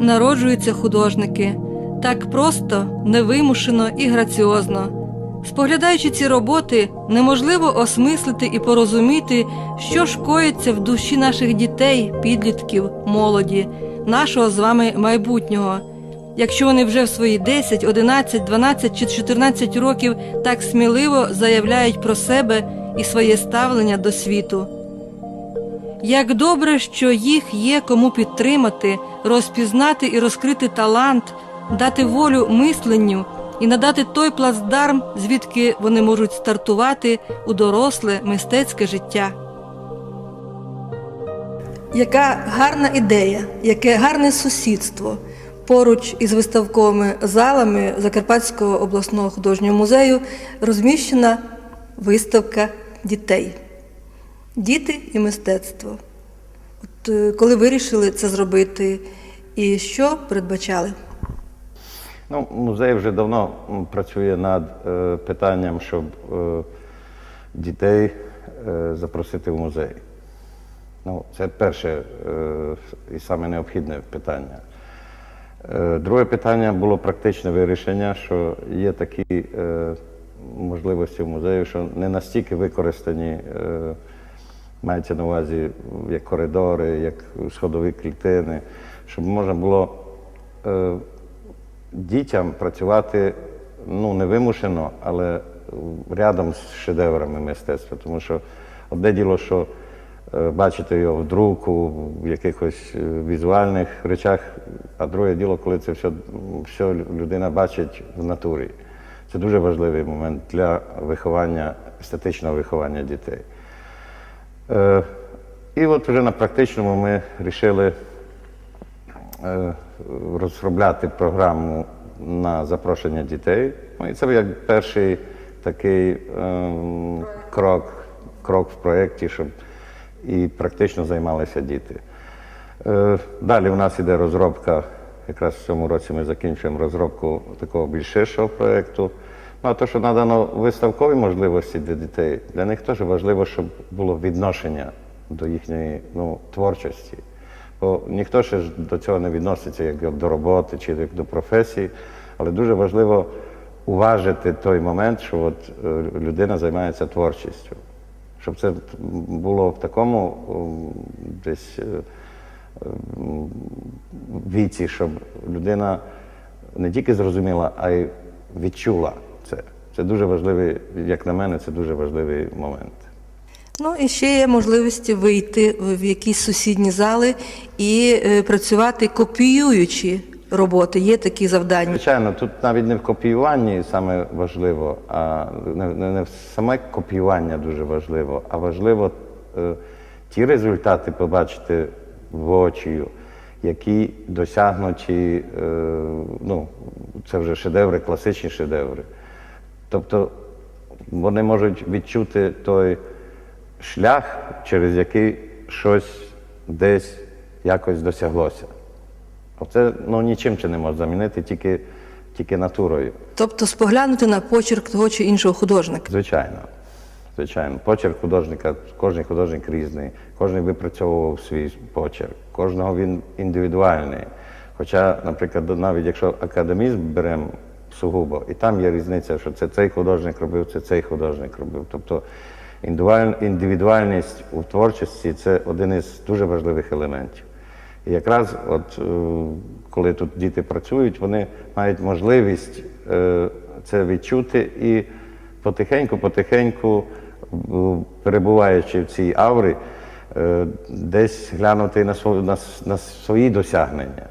Народжуються художники, так просто, невимушено і граціозно. Споглядаючи ці роботи, неможливо осмислити і порозуміти, що ж коїться в душі наших дітей, підлітків, молоді, нашого з вами майбутнього. Якщо вони вже в свої 10, 11, 12 чи 14 років так сміливо заявляють про себе і своє ставлення до світу. Як добре, що їх є кому підтримати, розпізнати і розкрити талант, дати волю мисленню і надати той плацдарм, звідки вони можуть стартувати у доросле мистецьке життя. Яка гарна ідея, яке гарне сусідство поруч із виставковими залами Закарпатського обласного художнього музею розміщена виставка дітей. Діти і мистецтво. От е, коли вирішили це зробити, і що передбачали? Ну, музей вже давно працює над е, питанням, щоб е, дітей е, запросити в музей. Ну, це перше е, і саме необхідне питання. Е, друге питання було практичне вирішення, що є такі е, можливості в музею, що не настільки використані, е, мається на увазі як коридори, як сходові клітини, щоб можна було е, дітям працювати ну, не вимушено, але рядом з шедеврами мистецтва. Тому що одне діло, що е, бачити його в друку, в якихось е, візуальних речах, а друге діло, коли це все, все людина бачить в натурі. Це дуже важливий момент для виховання, естетичного виховання дітей. Е, і от вже на практичному ми вирішили е, розробляти програму на запрошення дітей. Ну, і це як перший такий ем, крок, крок в проєкті, щоб і практично займалися діти. Е, Далі у нас іде розробка, якраз в цьому році ми закінчуємо розробку такого більш ширшого проєкту. Ну, а те, що надано виставкові можливості для дітей, для них теж важливо, щоб було відношення до їхньої ну, творчості. Бо ніхто ще ж до цього не відноситься як до роботи чи як до професії, але дуже важливо уважити той момент, що от е, людина займається творчістю. Щоб це було в такому десь е, віці, щоб людина не тільки зрозуміла, а й відчула це. Це дуже важливий, як на мене, це дуже важливий момент. Ну і ще є можливості вийти в якісь сусідні зали і е, працювати копіюючи роботи. Є такі завдання. Звичайно, тут навіть не в копіюванні саме важливо, а не, не, не в саме копіювання дуже важливо, а важливо е, ті результати побачити воочію, які досягнуті, е, ну, це вже шедеври, класичні шедеври. Тобто вони можуть відчути той шлях, через який щось десь якось досяглося. Оце ну, нічим це не може замінити, тільки, тільки натурою. Тобто споглянути на почерк того чи іншого художника. Звичайно. Звичайно. Почерк художника, кожен художник різний, кожен випрацьовував свій почерк, кожного він індивідуальний. Хоча, наприклад, навіть якщо академізм беремо сугубо, і там є різниця, що це цей художник робив, це цей художник робив. Тобто індивідуальність у творчості це один із дуже важливих елементів. І якраз, от, е, коли тут діти працюють, вони мають можливість е, це відчути і потихеньку-потихеньку, е, перебуваючи в цій аврі, десь глянути на свої досягнення.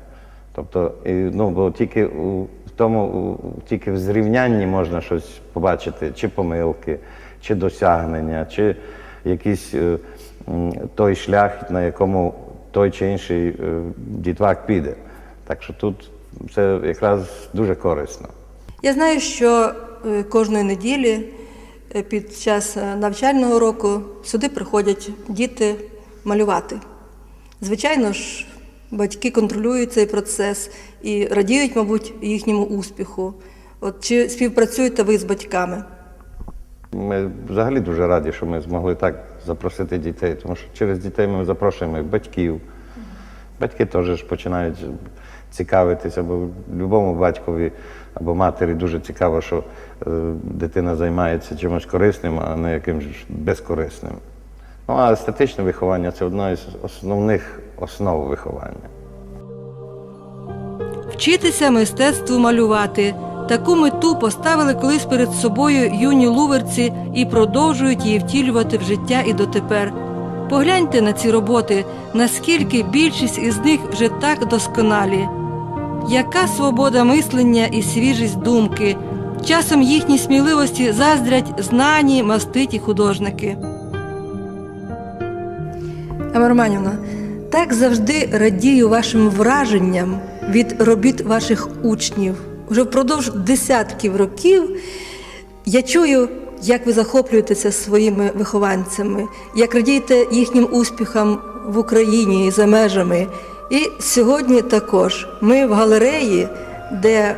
Тобто, ну, бо тільки в тому, тільки в зрівнянні можна щось побачити, чи помилки, чи досягнення, чи якийсь е, той шлях, на якому той чи інший е, дітвак піде. Так що тут це якраз дуже корисно. Я знаю, що е, кожної неділі під час навчального року сюди приходять діти малювати. Звичайно ж, батьки контролюють цей процес і радіють, мабуть, їхньому успіху. От чи співпрацюєте ви з батьками? Ми взагалі дуже раді, що ми змогли так запросити дітей, тому що через дітей ми запрошуємо батьків, Батьки теж починають цікавитися, бо любому батькові або матері дуже цікаво, що е, дитина займається чимось корисним, а не якимось безкорисним. Ну, а естетичне виховання це одна із основних основ виховання. Вчитися мистецтву малювати. Таку мету поставили колись перед собою юні луверці і продовжують її втілювати в життя і дотепер. Погляньте на ці роботи, наскільки більшість із них вже так досконалі. Яка свобода мислення і свіжість думки. Часом їхній сміливості заздрять знані маститі художники. Романівна, так завжди радію вашим враженням від робіт ваших учнів. Уже впродовж десятків років я чую, як ви захоплюєтеся своїми вихованцями, як радієте їхнім успіхам в Україні і за межами. І сьогодні також ми в галереї, де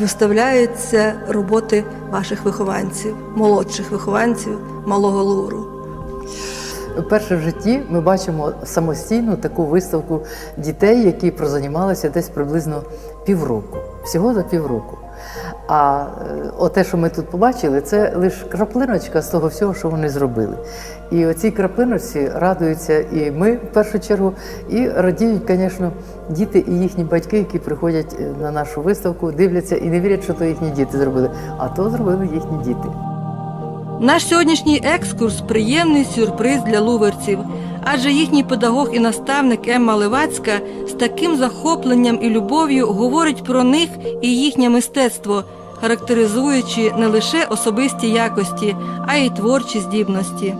виставляються роботи ваших вихованців, молодших вихованців малого Луру. Вперше в житті ми бачимо самостійну таку виставку дітей, які прозанімалися десь приблизно півроку, всього за півроку. А е, оте, що ми тут побачили, це лише краплиночка з того всього, що вони зробили. І оцій краплиночці радуються і ми в першу чергу, і радіють, звісно, діти і їхні батьки, які приходять е, на нашу виставку, дивляться і не вірять, що то їхні діти зробили, а то зробили їхні діти. Наш сьогоднішній екскурс приємний сюрприз для луверців, адже їхній педагог і наставник Емма Левацька з таким захопленням і любов'ю говорить про них і їхнє мистецтво, характеризуючи не лише особисті якості, а й творчі здібності.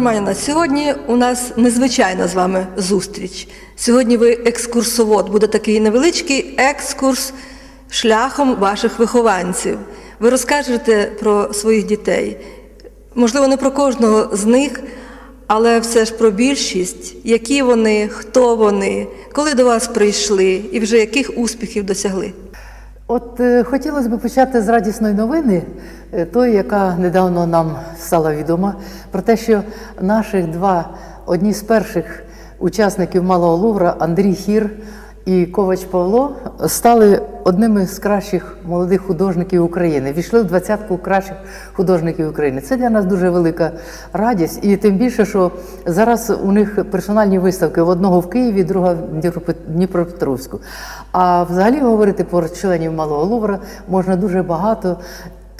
Ема Романівна, сьогодні у нас незвичайна з вами зустріч. Сьогодні ви екскурсовод, буде такий невеличкий екскурс шляхом ваших вихованців. Ви розкажете про своїх дітей. Можливо, не про кожного з них, але все ж про більшість, які вони, хто вони, коли до вас прийшли і вже яких успіхів досягли. От е, хотілося б почати з радісної новини, е, тої, яка недавно нам стала відома, про те, що наших два одні з перших учасників Малого Лувра Андрій Хір і Ковач Павло стали одними з кращих молодих художників України. Війшли в двадцятку кращих художників України. Це для нас дуже велика радість, і тим більше, що зараз у них персональні виставки в одного в Києві, друга в Дніпропетровську. А взагалі говорити про членів Малого Лувра можна дуже багато.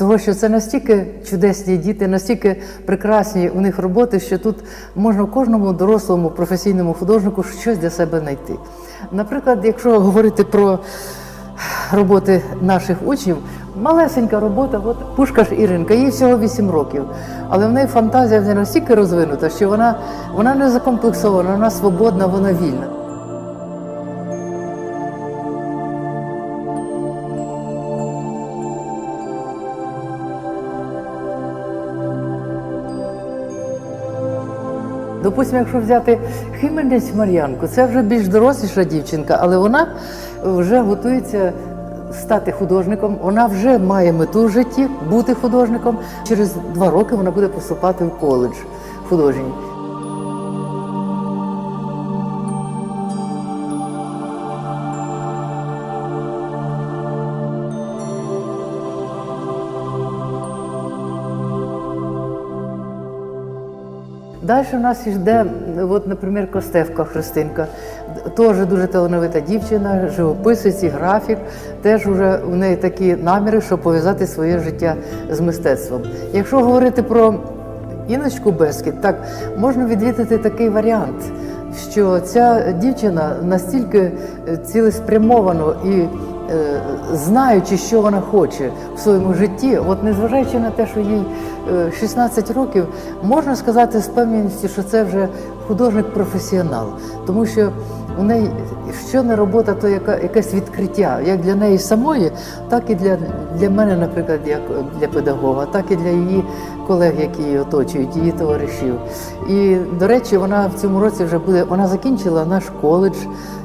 Того, що це настільки чудесні діти, настільки прекрасні у них роботи, що тут можна кожному дорослому професійному художнику щось для себе знайти. Наприклад, якщо говорити про роботи наших учнів, малесенька робота, от Пушкаш Іринка, їй всього 8 років. Але в неї фантазія настільки розвинута, що вона, вона не закомплексована, вона свободна, вона вільна. Допустимо, якщо взяти Хименець Мар'янку, це вже більш доросліша дівчинка, але вона вже готується стати художником. Вона вже має мету в житті бути художником. Через два роки вона буде поступати в коледж художній. Далі у нас йде, от, наприклад, Костевка Христинка, теж дуже талановита дівчина, живописець і графік. Теж вже у неї такі наміри, щоб пов'язати своє життя з мистецтвом. Якщо говорити про Іночку Бескіт, так можна відвідати такий варіант, що ця дівчина настільки е, цілеспрямовано і знаючи, що вона хоче в своєму житті, от незважаючи на те, що їй е, 16 років, можна сказати з певністю, що це вже художник-професіонал, тому що у неї що не робота, то яка, якесь відкриття, як для неї самої, так і для, для мене, наприклад, як для педагога, так і для її колег, які її оточують, її товаришів. І, до речі, вона в цьому році вже буде, вона закінчила наш коледж,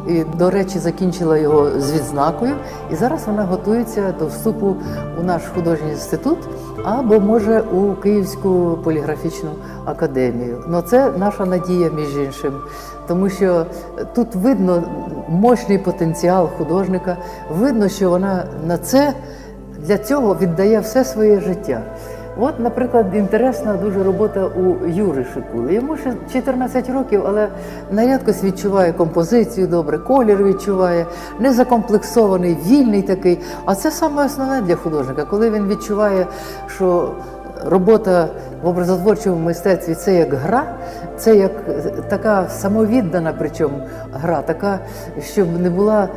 і, до речі, закінчила його з відзнакою. І зараз вона готується до вступу у наш художній інститут або може у Київську поліграфічну академію. Ну це наша надія, між іншим, тому що тут видно мощний потенціал художника, видно, що вона на це для цього віддає все своє життя. От, наприклад, інтересна дуже робота у Юри Шикули. Йому ще 14 років, але нарядкось відчуває композицію добре, колір відчуває, не закомплексований, вільний такий. А це саме основне для художника, коли він відчуває, що робота в образотворчому мистецтві це як гра, це як е, така самовіддана, причому гра, така, щоб не була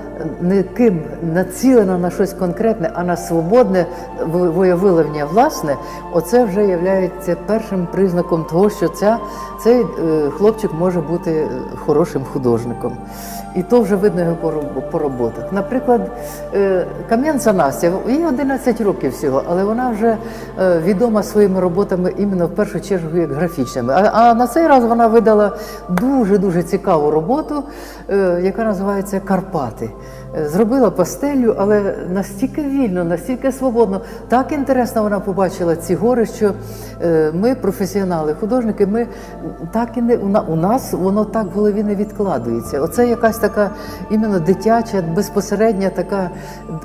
ніким націлена на щось конкретне, а на свободне ви- волевиявлення власне. Оце вже є першим признаком того, що ця, цей е, хлопчик може бути е, хорошим художником. І то вже видно його по роботах. Наприклад, е, Кам'янця Настя, їй 11 років всього, але вона вже е, відома своїми роботами іменно в першу чергу як графічними. А, а на цей раз вона видала дуже-дуже цікаву роботу, е, яка називається Карпати. Зробила пастелю, але настільки вільно, настільки свободно. Так інтересно вона побачила ці гори, що е, ми, професіонали, художники, ми так і не у нас воно так в голові не відкладується. Оце якась така іменно дитяча, безпосередня така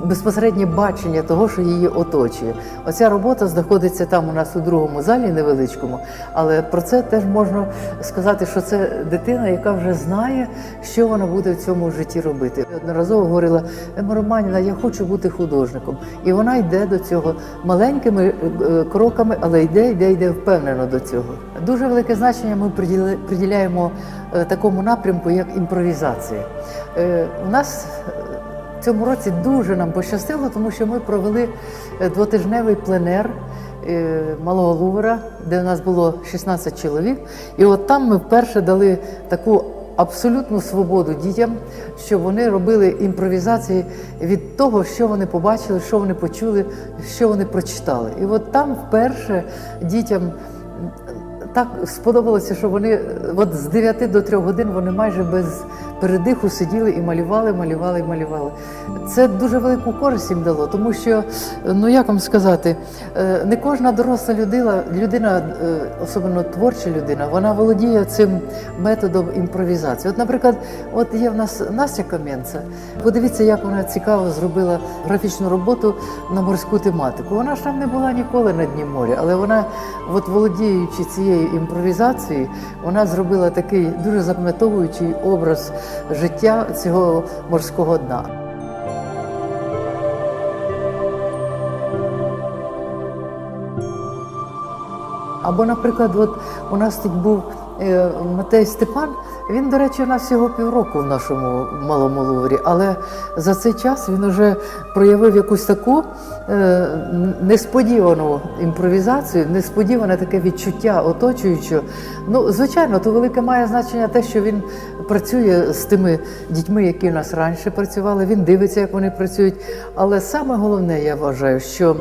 безпосереднє бачення того, що її оточує. Оця робота знаходиться там у нас у другому залі невеличкому, але про це теж можна сказати, що це дитина, яка вже знає, що вона буде в цьому житті робити. Одноразово говорила Ема Романівна, я хочу бути художником. І вона йде до цього маленькими е, кроками, але йде, йде, йде впевнено до цього. Дуже велике значення ми приділяємо е, такому напрямку, як імпровізація. Е, У нас в цьому році дуже нам пощастило, тому що ми провели двотижневий пленер Малого Лувера, де у нас було 16 чоловік. І от там ми вперше дали таку абсолютну свободу дітям, щоб вони робили імпровізації від того, що вони побачили, що вони почули, що вони прочитали. І от там вперше дітям так сподобалося, що вони от з 9 до 3 годин вони майже без передиху сиділи і малювали, малювали малювали. Це дуже велику користь їм дало, тому що, ну як вам сказати, е, не кожна доросла людина, людина, е, особливо творча людина, вона володіє цим методом імпровізації. От, наприклад, от є в нас Настя Кам'янця. Подивіться, як вона цікаво зробила графічну роботу на морську тематику. Вона ж там не була ніколи на дні моря, але вона, от володіючи цією імпровізацією, вона зробила такий дуже запам'ятовуючий образ життя цього морського дна. Або, наприклад, от у нас тут був Матей Степан. Він, до речі, у нас всього півроку в нашому малому луврі, але за цей час він вже проявив якусь таку е, несподівану імпровізацію, несподіване таке відчуття оточуючого. Ну, звичайно, то велике має значення те, що він працює з тими дітьми, які в нас раніше працювали. Він дивиться, як вони працюють. Але саме головне, я вважаю, що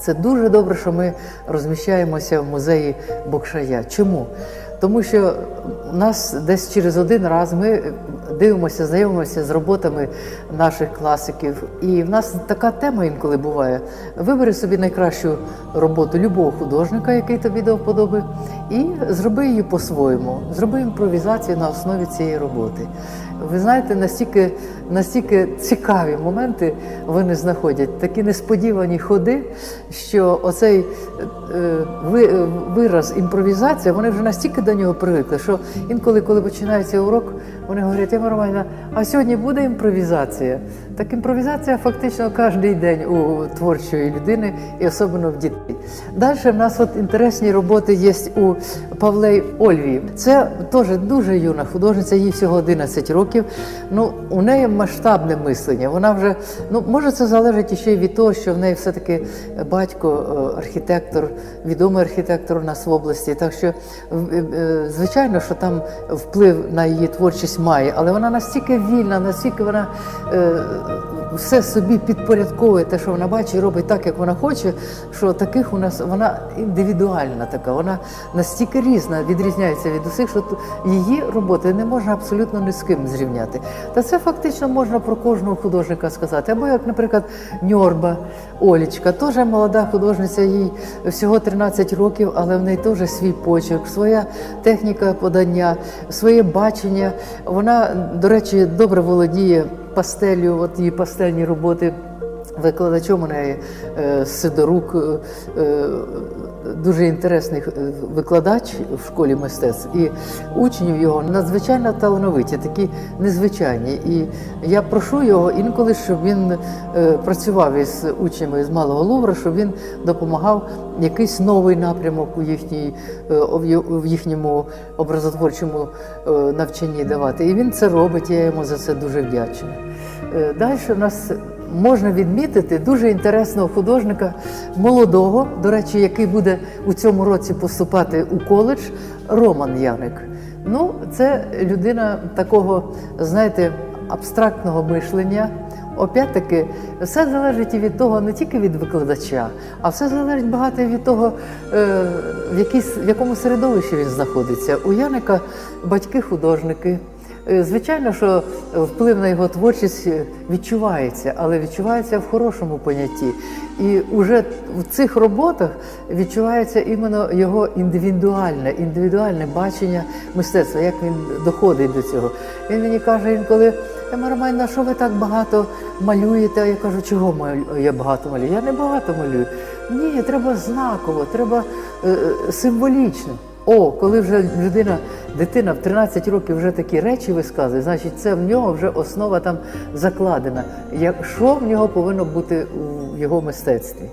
це дуже добре, що ми розміщаємося в музеї Бокшая. Чому? Тому що нас десь через один раз ми дивимося, знайомимося з роботами наших класиків. І в нас така тема інколи буває. Вибери собі найкращу роботу любого художника, який тобі до вподоби, і зроби її по-своєму. Зроби імпровізацію на основі цієї роботи. Ви знаєте, настільки, настільки цікаві моменти вони знаходять, такі несподівані ходи, що оцей е, е, вираз імпровізація, вони вже настільки до нього привикли, що інколи, коли починається урок, вони говорять, Ема Романівна, а сьогодні буде імпровізація? Так імпровізація фактично кожен день у творчої людини і особливо в дітей. Далі в нас от інтересні роботи є у Павлей Ольві. Це теж дуже юна художниця, їй всього 11 років. Ну, у неї масштабне мислення. Вона вже, ну, може, це залежить ще й від того, що в неї все-таки батько е, архітектор, відомий архітектор у нас в області. Так що, е, звичайно, що там вплив на її творчість має, але вона настільки вільна, настільки вона е, все собі підпорядковує те, що вона бачить, робить так, як вона хоче. Що таких у нас вона індивідуальна така, вона настільки різна, відрізняється від усіх, що її роботи не можна абсолютно ні з ким зрівняти. Та це фактично можна про кожного художника сказати. Або як, наприклад, Ньорба Олічка, теж молода художниця, їй всього 13 років, але в неї теж свій почерк, своя техніка подання, своє бачення. Вона, до речі, добре володіє пастелью, от її пастельні роботи. Викладачом у неї е, Сидорук, е, е, дуже інтересний е, викладач в школі мистецтв, і учнів його надзвичайно талановиті, такі незвичайні. І я прошу його інколи, щоб він е, працював із учнями з Малого Лувра, щоб він допомагав якийсь новий напрямок у їхній е, в їхньому образотворчому навчанні давати. І він це робить. Я йому за це дуже вдячна. Далі у нас можна відмітити дуже інтересного художника, молодого, до речі, який буде у цьому році поступати у коледж, Роман Яник. Ну, це людина такого, знаєте, абстрактного мишлення. Опять-таки, все залежить і від того, не тільки від викладача, а все залежить багато від того, е, в якому середовищі він знаходиться. У Яника батьки художники. Е, Звичайно, що вплив на його творчість е, відчувається, але відчувається в хорошому понятті. І вже в цих роботах відчувається іменно його індивідуальне, індивідуальне бачення мистецтва, як він доходить до цього. Він мені каже інколи, Романівна, що ви так багато малюєте? Я кажу, чого я багато малюю? Я не багато малюю. Ні, треба знаково, треба е, е, символічно. О, коли вже людина, дитина в 13 років вже такі речі висказує, значить це в нього вже основа там закладена. Як, що в нього повинно бути у його мистецтві?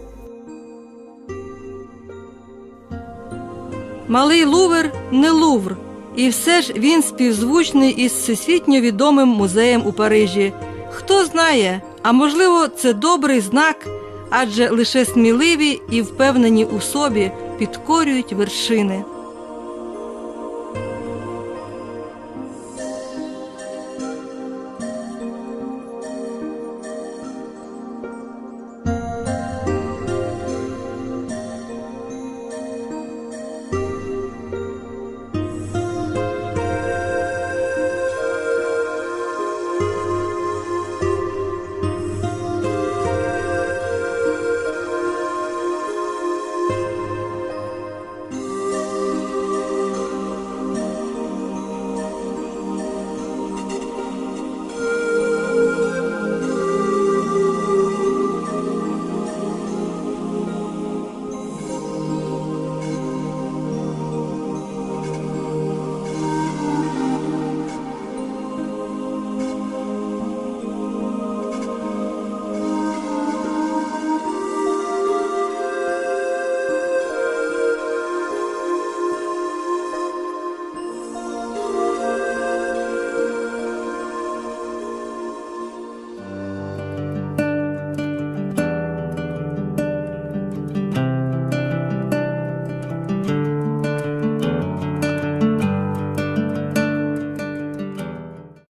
Малий Лувр не Лувр, і все ж він співзвучний із всесвітньо відомим музеєм у Парижі. Хто знає, а можливо, це добрий знак, адже лише сміливі і впевнені у собі підкорюють вершини.